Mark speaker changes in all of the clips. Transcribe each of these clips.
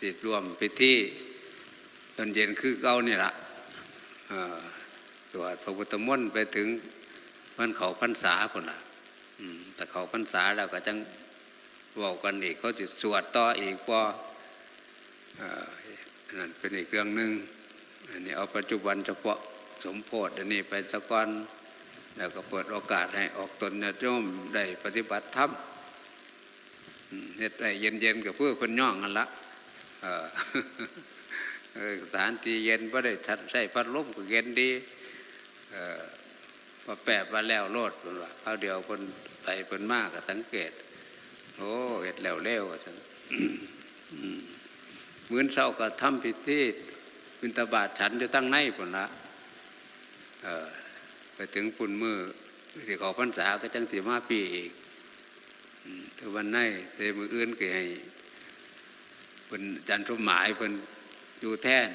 Speaker 1: จิตรวมพิธีตอนเย็นคือเก้านี่ละสวดพระพุทธมนต์ไปถึงวันเขาพรรษาคนละแต่เขาพรรษาแล้วก็จังเว่ากันอีกเขาจะสวดต่ออีกพอเอ่ออันนั่นเป็นอีกเรื่องหนึ่งอันนี้เอาปัจจุบันเฉพาะสมโพธิอันนี้ไปสะก่อนแล้วก็เปิดโอกาสให้ออกตนญาติโยมได้ปฏิบัติธรรมเฮ็ดไปเย็นๆกับเพื่อคนย่องกันละ สถานที่เย็นไ่ได้ทัดใช้พัดลมก็เย็นดีพอแปะมาแล้วโลดเพิ่นว่าเขาเดียวคนไปเพิ่นมากก็สังเกต โอ้เห็ดแล้วเร็วว่าซั่นเหมือนเศร้าก็ทำพิธีบิณฑบาตฉันอยู่ตั้งในพุ่นละไปถึงปุ่นมือที่ขาพรรษาก็จังสีมาปีอีกแต่วันไหนแต่มืออื่นก็ให้ เป็นจันทร์สมหมายเป็นอยู่แท่น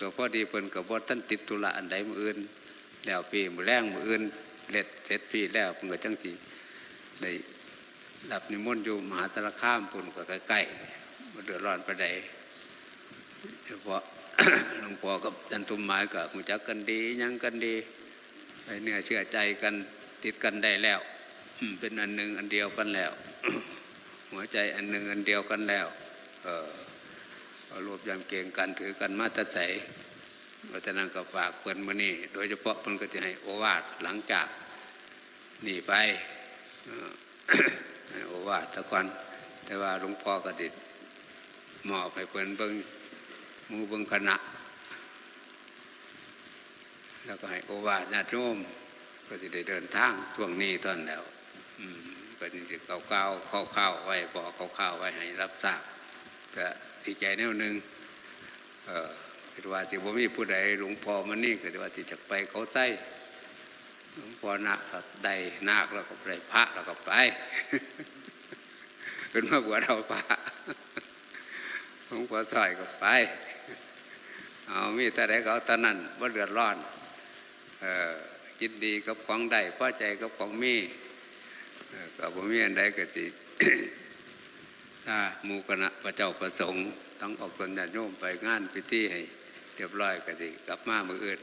Speaker 1: ก็พอดีเพิ่นกับว่าท่านติดธุระอันใดมืออื่น แล้วปีมือแรงมืออื่นเล็ดเสร็จปีแล้วเพิ่นก็จังสีได้รับนิมนต์อยู่มหาสารคามปุ่นก็ใกล้ๆมาเดือดร้อนไปใดเฉพาะหลวงพ่อกับจันทุมหมายก็หูจักกันดียังกันดีไอ้เนื้อเชื่อใจกันติดกันได้แล้วเป็นอันหนึ่งอันเดียวกันแล้ว หัวใจอันหนึ่งอันเดียวกันแล้ว รวบยำเก่งกันถือกันมาตรใสเพราะฉะนั้นก็ฝากเพื่อนมานี่ โดยเฉพาะเพื่อนก็จะให้โอวาทหลังจากหนีไปออให้โอวาทตะกันแต่ว่าหลวงพ่อก็ติดมอบให้เพื่อนเบิ้งมูเบิ้งคณะ แล้วก็ให้โอวาทญาติโยมก็จะได้เดินทางช่วงนี้ตอนแล้วอืมก็จะเก่าเก่าเข้าเข้าๆไว้บอกเข้าๆไว้ให้รับทราบ ก็ดีใจแนวหนึ่งเออคิดว่าสิบ่มีผู้ใดหลวงพ่อมันนี่ก็จะว่าที่จะไปเขาใส่หลวงพ่อนาคก็ได้นาคแล้วก็ไปพระแล้วก็ไปเป็นมากกว่าเราพระหลวงพ่อซอยก็ไปเอามีแต่ใดก็เอาตอนนั้นว่าเดือดร้อนเออยินดีกับของใดพอใจกับของมีกับผมมีอันใดก็จิ ถ้าหมู่คณะพระเจ้าประสงค์ต้องออกตนญาติโยมไปงานพิธีให้เรียบร้อยก็จิกลับมามืออื่น